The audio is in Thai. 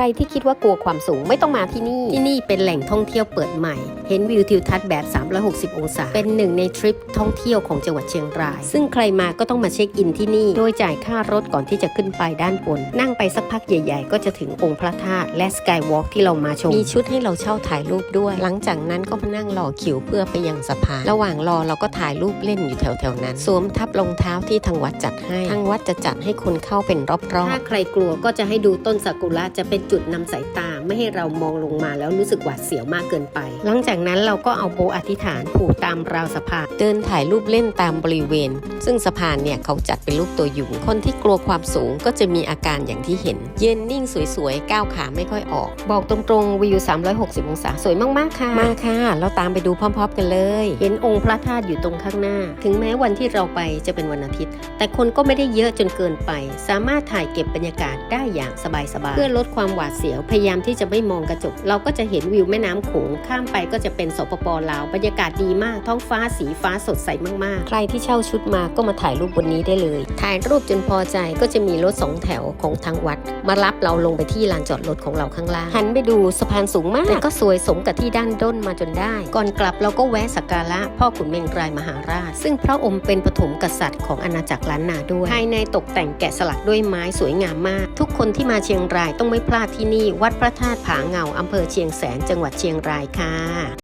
รที่คิดว่ากลัวความสูงไม่ต้องมาที่นี่ ที่นี่เป็นแหล่งท่องเที่ยวเปิดใหม่ เห็นวิวทิวทัศน์แบบ 360 องศา เป็นหนึ่งในทริปท่องเที่ยวของจังหวัดเชียงราย ซึ่งใครมาก็ต้องมาเช็คอินที่นี่ โดยจ่ายค่ารถก่อนที่จะขึ้นไปด้านบน นั่งไปสักพักใหญ่ๆ ก็จะถึงองค์พระธาตุและสกายวอล์กที่เรามาชม มีชุดให้เราเช่าถ่ายรูปด้วย หลังจากนั้นก็มานั่งรอคิวเพื่อไปยังสะพาน ระหว่างรอเราก็ถ่ายรูปเล่นอยู่แถวๆนั้น สวมทับรองเท้าที่ทางวัดจัดให้ ทางวัดจะจัดให้คนเข้าเป็นรอบๆ ถ้าใครกลัวก็จะให้ดูต้นซากุระจะเป็นจุดนำสายตา ไม่ให้เรามองลงมาแล้วรู้สึกหวาดเสียวมากเกินไป หลังจากนั้นเราก็เอาโบอธิษฐานผูกตามราวสะพานเดินถ่ายรูปเล่นตามบริเวณ ซึ่งสะพานเนี่ยเขาจัดเป็นรูปตัวยุงคนที่กลัวความสูงก็จะมีอาการอย่างที่เห็น เย็นนิ่งสวยๆก้าวขาไม่ค่อยออก บอกตรงๆวิว 360 องศาสวยมากๆค่ะมาค่ะ เราตามไปดูพร้อม ๆ กันเลย เห็นองค์พระธาตุอยู่ตรงข้างหน้า ถึงแม้วันที่เราไปจะเป็นวันอาทิตย์ แต่คนก็ไม่ได้เยอะจนเกินไป สามารถถ่ายเก็บบรรยากาศได้อย่างสบายๆเพื่อลดความหวาดเสียวพยายามที่จะไม่มองกระจก เราก็จะเห็นวิวแม่น้ำโขงข้ามไปก็จะเป็นสปปลาว บรรยากาศดีมาก ท้องฟ้าสีฟ้าสดใสมากๆ ใครที่เช่าชุดมาก็มาถ่ายรูปบนนี้ได้เลย ถ่ายรูปจนพอใจก็จะมีรถสองแถวของทางวัด มารับเราลงไปที่ลานจอดรถของเราข้างล่าง หันไปดูสะพานสูงมากแต่ก็สวยสมกับที่ด้านด้นมาจนได้ ก่อนกลับเราก็แวะสักการะพ่อขุนเมงรายมหาราช ซึ่งพระองค์เป็นปฐมกษัตริย์ของอาณาจักรล้านนาด้วย ภายในตกแต่งแกะสลักด้วยไม้สวยงามมาก ทุกคนที่มาเชียงรายต้องไม่พลาดที่นี่วัดพระธาตุผาเงาอำเภอเชียงแสนจังหวัดเชียงรายค่ะ